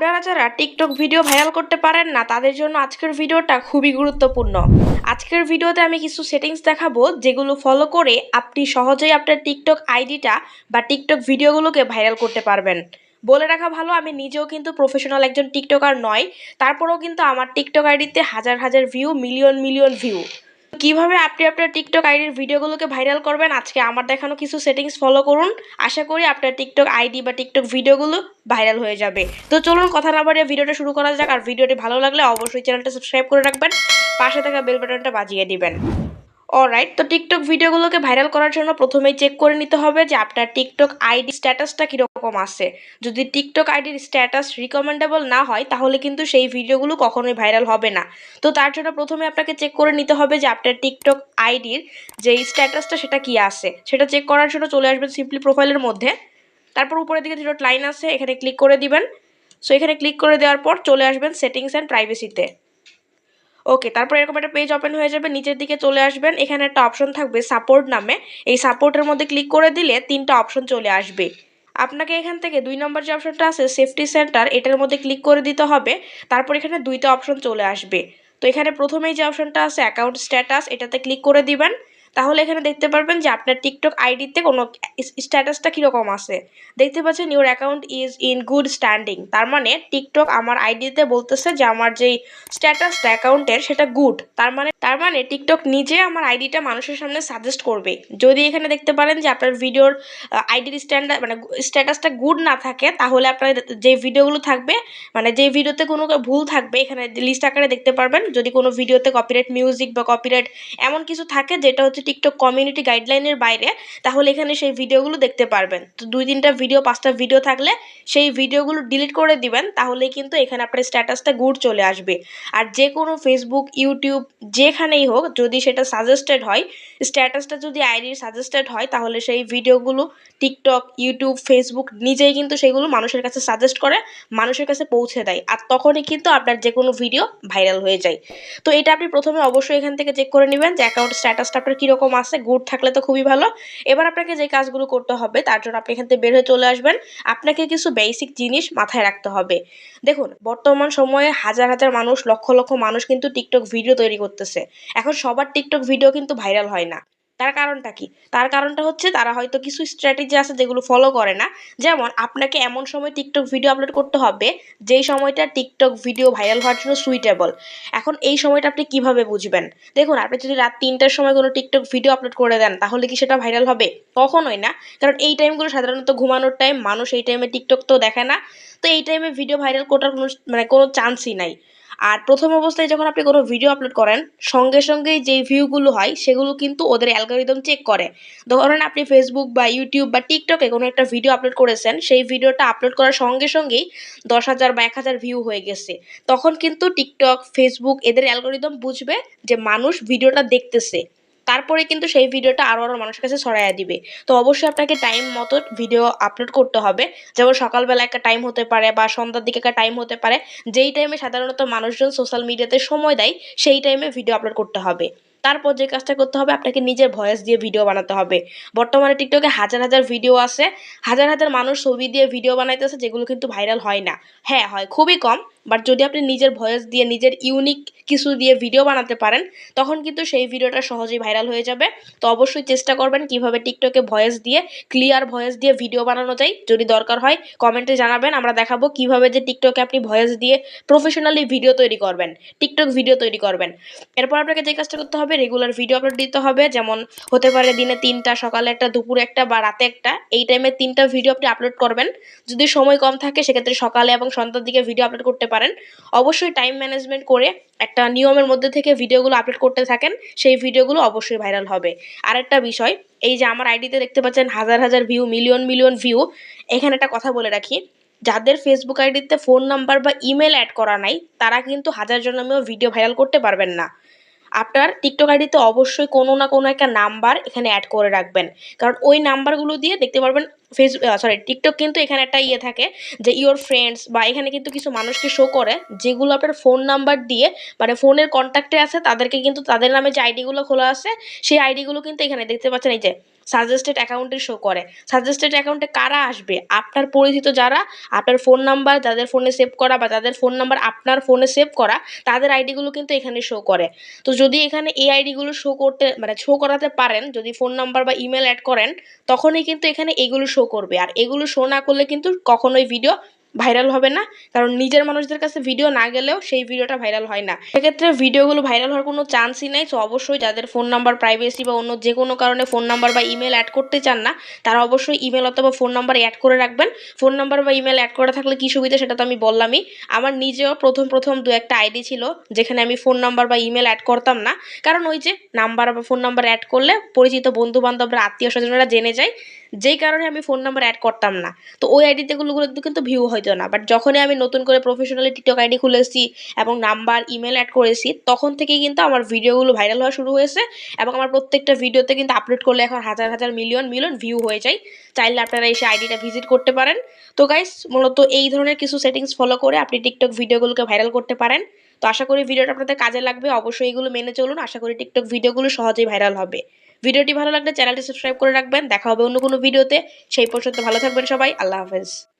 আপনারা যারা TikTok video viral করতে পারেন না, তাদের জন্য আজকের ভিডিওটা খুবই গুরুত্বপূর্ণ। আজকের ভিডিওতে আমি কিছু সেটিংস দেখাবো, যেগুলো ফলো করে আপনি সহজেই আপনার টিকটক আইডিটা বা টিকটক ভিডিওগুলোকে ভাইরাল করতে পারবেন। বলে রাখা ভালো, আমি নিজেও কিন্তু প্রফেশনাল একজন টিকটকার নয়, তারপরেও কিন্তু আমার টিকটক আইডিতে হাজার হাজার ভিউ মিলিয়ন মিলিয়ন ভিউ কীভাবে আপনি আপনার টিকটক আইডির ভিডিওগুলোকে ভাইরাল করবেন, আজকে আমার দেখানো কিছু সেটিংস ফলো করুন। আশা করি আপনার টিকটক আইডি বা টিকটক ভিডিওগুলো ভাইরাল হয়ে যাবে। তো চলুন কথা না বাড়িয়ে ভিডিওটা শুরু করা যাক, আর ভিডিওটি ভালো লাগলে অবশ্যই চ্যানেলটা সাবস্ক্রাইব করে রাখবেন, পাশে থাকা বেল বাটনটা বাজিয়ে দিবেন। অলরাইট তো টিকটক ভিডিওগুলোকে ভাইরাল করার জন্য প্রথমেই চেক করে নিতে হবে যে আপনার টিকটক আইডি স্ট্যাটাসটা কীরকম আছে। যদি টিকটক আইডির স্ট্যাটাস রিকমেন্ডেবল না হয়, তাহলে কিন্তু সেই ভিডিওগুলো কখনোই ভাইরাল হবে না। তো তার জন্য প্রথমে আপনাকে চেক করে নিতে হবে যে আপনার টিকটক আইডির যে স্ট্যাটাসটা সেটা কি আছে। সেটা চেক করার জন্য চলে আসবেন সিম্পলি প্রোফাইলের মধ্যে। তারপর উপরের দিকে দুটো লাইন আছে, এখানে ক্লিক করে দিবেন। সো এখানে ক্লিক করে দেওয়ার পর চলে আসবেন সেটিংস অ্যান্ড প্রাইভেসিতে ওকে তারপর এরকম একটা পেজ ওপেন হয়ে যাবে, নিচের দিকে চলে আসবেন। এখানে একটা অপশন থাকবে সাপোর্ট নামে। এই সাপোর্টের মধ্যে ক্লিক করে দিলে তিনটা অপশন চলে আসবে। আপনাকে এখান থেকে দুই নম্বর যে অপশনটা আছে সেফটি সেন্টার এটার মধ্যে ক্লিক করে দিতে হবে। তারপর এখানে দুইটা অপশন চলে আসবে। তো এখানে প্রথমেই যে অপশনটা আছে অ্যাকাউন্ট স্ট্যাটাস এটাতে ক্লিক করে দিবেন। তাহলে এখানে দেখতে পারবেন যে আপনার টিকটক আইডিতে কোনো স্ট্যাটাসটা কীরকম আছে। দেখতে পাচ্ছেন your account is in good standing তার মানে টিকটক আমার আইডিতে বলতেছে যে আমার যেই স্ট্যাটাসটা অ্যাকাউন্টের সেটা গুড তার মানে তার মানে টিকটক নিজে আমার আইডিটা মানুষের সামনে সাজেস্ট করবে। যদি এখানে দেখতে পারেন যে আপনার ভিডিওর আইডির স্ট্যান্ডার্ড মানে স্ট্যাটাসটা গুড না থাকে, তাহলে আপনার যে ভিডিওগুলো থাকবে মানে যে ভিডিওতে কোনো ভুল থাকবে, এখানে লিস্ট আকারে দেখতে পারবেন। যদি কোনো ভিডিওতে কপিরাইট মিউজিক বা কপিরাইট এমন কিছু থাকে, যেটা হচ্ছে টিকটক কমিউনিটি গাইডলাইনের বাইরে, তাহলে এখানে সেই ভিডিওগুলো দেখতে পারবেন। তো দুই তিনটা ভিডিও পাঁচটা ভিডিও থাকলে সেই ভিডিওগুলো ডিলিট করে দিবেন তাহলে কিন্তু এখানে আপনার স্ট্যাটাসটা গুড চলে আসবে। আর যে কোনো ফেসবুক ইউটিউব যেখানেই হোক, যদি সেটা সাজেস্টেড হয় স্ট্যাটাসটা যদি আইডির সাজেস্টেড হয়, তাহলে সেই ভিডিওগুলো টিকটক ইউটিউব ফেসবুক নিজেই কিন্তু সেগুলো মানুষের কাছে সাজেস্ট করে, মানুষের কাছে পৌঁছে দেয়। আর তখনই কিন্তু আপনার যে কোনো ভিডিও ভাইরাল হয়ে যায়। তো এটা আপনি প্রথমে অবশ্যই এখান থেকে চেক করে নেবেন যে অ্যাকাউন্ট স্ট্যাটাসটা আপনার কীরকম আছে, গুড থাকলে তো খুবই ভালো। এবার আপনাকে যে কাজগুলো করতে হবে, তার জন্য আপনি এখান থেকে বের হয়ে চলে আসবেন। আপনাকে কিছু বেসিক জিনিস মাথায় রাখতে হবে। দেখুন, বর্তমান সময়ে হাজার হাজার মানুষ, লক্ষ লক্ষ মানুষ কিন্তু টিকটক ভিডিও তৈরি করতেছে। এখন সবার টিকটক ভিডিও কিন্তু ভাইরাল হয় না। তার কারণটা কি? তার কারণটা হচ্ছে তারা হয়তো কিছু স্ট্র্যাটেজি আছে যেগুলো ফলো করে না। যেমন আপনাকে এমন সময় টিকটক ভিডিও আপলোড করতে হবে, যেই সময়টা টিকটক ভিডিও ভাইরাল হওয়ার জন্য সুইটেবল এখন এই সময়টা আপনি কীভাবে বুঝবেন? দেখুন, আপনি যদি রাত তিনটার সময় কোনো টিকটক ভিডিও আপলোড করে দেন, তাহলে কি সেটা ভাইরাল হবে? কখনোই না। কারণ এই টাইমগুলো সাধারণত ঘুমানোর টাইম মানুষ এই টাইমে টিকটক তো দেখে না। তো এই টাইমে ভিডিও ভাইরাল করার কোনো মানে কোনো চান্সই নাই। আর প্রথম অবস্থায় যখন আপনি কোনো ভিডিও আপলোড করেন, সঙ্গে সঙ্গেই যে ভিউগুলো হয়, সেগুলো কিন্তু ওদের অ্যালগোরিদম চেক করে। ধরেন আপনি ফেসবুক বা ইউটিউব বা টিকটকে কোনো একটা ভিডিও আপলোড করেছেন, সেই ভিডিওটা আপলোড করার সঙ্গে সঙ্গেই দশ হাজার বা এক হাজার ভিউ হয়ে গেছে। তখন কিন্তু টিকটক ফেসবুক এদের অ্যালগোরিদম বুঝবে যে মানুষ ভিডিওটা দেখতেছে। তারপরে কিন্তু সেই ভিডিওটা আরও আরও মানুষের কাছে ছড়াইয়া দিবে। তো অবশ্যই আপনাকে টাইম মতো ভিডিও আপলোড করতে হবে। যেমন সকালবেলা একটা টাইম হতে পারে বা সন্ধ্যার দিকে একটা টাইম হতে পারে, যেই টাইমে সাধারণত মানুষজন সোশ্যাল মিডিয়াতে সময় দেয়, সেই টাইমে ভিডিও আপলোড করতে হবে। তারপর যে কাজটা করতে হবে, আপনাকে নিজের ভয়েস দিয়ে ভিডিও বানাতে হবে। বর্তমানে টিকটকে হাজার হাজার ভিডিও আছে। হাজার হাজার মানুষ ছবি দিয়ে ভিডিও বানাইতেছে, যেগুলো কিন্তু ভাইরাল হয় না। হ্যাঁ হয়, খুবই কম। বাট যদি আপনি নিজের ভয়েস দিয়ে, নিজের ইউনিক কিছু দিয়ে ভিডিও বানাতে পারেন, তখন কিন্তু সেই ভিডিওটা সহজেই ভাইরাল হয়ে যাবে। তো অবশ্যই চেষ্টা করবেন কীভাবে টিকটকে ভয়েস দিয়ে ক্লিয়ার ভয়েস দিয়ে ভিডিও বানানো যায়। যদি দরকার হয় কমেন্টে জানাবেন, আমরা দেখাবো কীভাবে যে টিকটকে আপনি ভয়েস দিয়ে প্রফেশনালি ভিডিও তৈরি করবেন টিকটক ভিডিও তৈরি করবেন। এরপর আপনাকে যে কাজটা করতে হবে রেগুলার ভিডিও আপলোড দিতে হবে। যেমন হতে পারে দিনে তিনটা, সকালে একটা, দুপুরে একটা বা রাতে একটা, এই টাইমে তিনটা ভিডিও আপনি আপলোড করবেন। যদি সময় কম থাকে, সেক্ষেত্রে সকালে এবং সন্ধ্যার দিকে ভিডিও আপলোড করতে পারেন। অবশ্যই টাইম ম্যানেজমেন্ট করে একটা নিয়মের মধ্যে থেকে ভিডিওগুলো আপলোড করতে থাকেন, সেই ভিডিওগুলো অবশ্যই ভাইরাল হবে। আর একটা বিষয়, এই যে আমার আইডিতে দেখতে পাচ্ছেন হাজার হাজার ভিউ মিলিয়ন মিলিয়ন ভিউ এখানে একটা কথা বলে রাখি, যাদের ফেসবুক আইডিতে ফোন নাম্বার বা ইমেল অ্যাড করা নাই, তারা কিন্তু হাজার জনমেও ভিডিও ভাইরাল করতে পারবেন না। আপনার টিকটক আইডিতে অবশ্যই কোনো না কোনো একটা নাম্বার এখানে অ্যাড করে রাখবেন। কারণ ওই নাম্বারগুলো দিয়ে দেখতে পারবেন ফেসবুক সরি টিকটক কিন্তু এখানে একটা ইয়ে থাকে যে ইওর ফ্রেন্ডস বা এখানে কিন্তু কিছু মানুষকে শো করে যেগুলো আপনার ফোন নাম্বার দিয়ে মানে ফোনের কন্ট্যাক্টে আছে, তাদেরকে কিন্তু তাদের নামে যে আইডিগুলো খোলা আছে, সেই আইডিগুলো কিন্তু এখানে দেখতে পাচ্ছেন এই যে সাজেস্টেড অ্যাকাউন্টে শো করে। সাজেস্টেড অ্যাকাউন্টে কারা আসবে? আপনার পরিচিত যারা, আপনার ফোন নাম্বার যাদের ফোনে সেভ করা বা যাদের ফোন নাম্বার আপনার ফোনে সেভ করা, তাদের আইডিগুলো কিন্তু এখানে শো করে। তো যদি এখানে এই আইডিগুলো শো করতে মানে শো করাতে পারেন, যদি ফোন নাম্বার বা ইমেল অ্যাড করেন, তখনই কিন্তু এখানে এগুলো শো করবে। আর এগুলো শো না করলে কিন্তু কখনোই ভিডিও ভাইরাল হবে না। কারণ নিজের মানুষদের কাছে ভিডিও না গেলেও সেই ভিডিওটা ভাইরাল হয় না। সেক্ষেত্রে ভিডিওগুলো ভাইরাল হওয়ার কোনো চান্সই নাই। তো অবশ্যই যাদের ফোন নাম্বার প্রাইভেসি বা অন্য যে কোনো কারণে ফোন নাম্বার বা ইমেল অ্যাড করতে চান না, তারা অবশ্যই ইমেল অথবা ফোন নাম্বার অ্যাড করে রাখবেন। ফোন নাম্বার বা ইমেল অ্যাড করা থাকলে কী সুবিধা সেটা তো আমি বললামই। আমার নিজেও প্রথম প্রথম দু একটা আইডি ছিল, যেখানে আমি ফোন নাম্বার বা ইমেল অ্যাড করতাম না। কারণ ওই যে নাম্বার বা ফোন নাম্বার অ্যাড করলে পরিচিত বন্ধু বান্ধবরা আত্মীয় স্বজনরা জেনে যায়। যেই কারণে আমি ফোন নাম্বার অ্যাড করতাম না। তো ওই আইডিতে কিন্তু ভিউ হইতো না। বাট যখনই আমি নতুন করে প্রফেশনালি টিকটক আইডি খুলেছি এবং নাম্বার ইমেল অ্যাড করেছি তখন থেকেই কিন্তু আমার ভিডিওগুলো ভাইরাল হওয়া শুরু হয়েছে এবং আমার প্রত্যেকটা ভিডিওতে কিন্তু আপলোড করলে এখন হাজার হাজার মিলিয়ন মিলিয়ন ভিউ হয়ে যায়। চাইলে আপনারা এসে আইডিটা ভিজিট করতে পারেন। তো গাইস মূলত এই ধরনের কিছু সেটিংস ফলো করে আপনি টিকটক ভিডিওগুলোকে ভাইরাল করতে পারেন। তো আশা করি ভিডিওটা আপনাদের কাজে লাগবে। অবশ্যই এগুলো মেনে চলুন। আশা করি টিকটক ভিডিওগুলো সহজেই ভাইরাল হবে। ভিডিওটি ভালো লাগলে চ্যানেলটি সাবস্ক্রাইব করে রাখবেন। দেখা হবে অন্য কোনো ভিডিওতে সেই পর্যন্ত ভালো থাকবেন সবাই। আল্লাহ হাফেজ।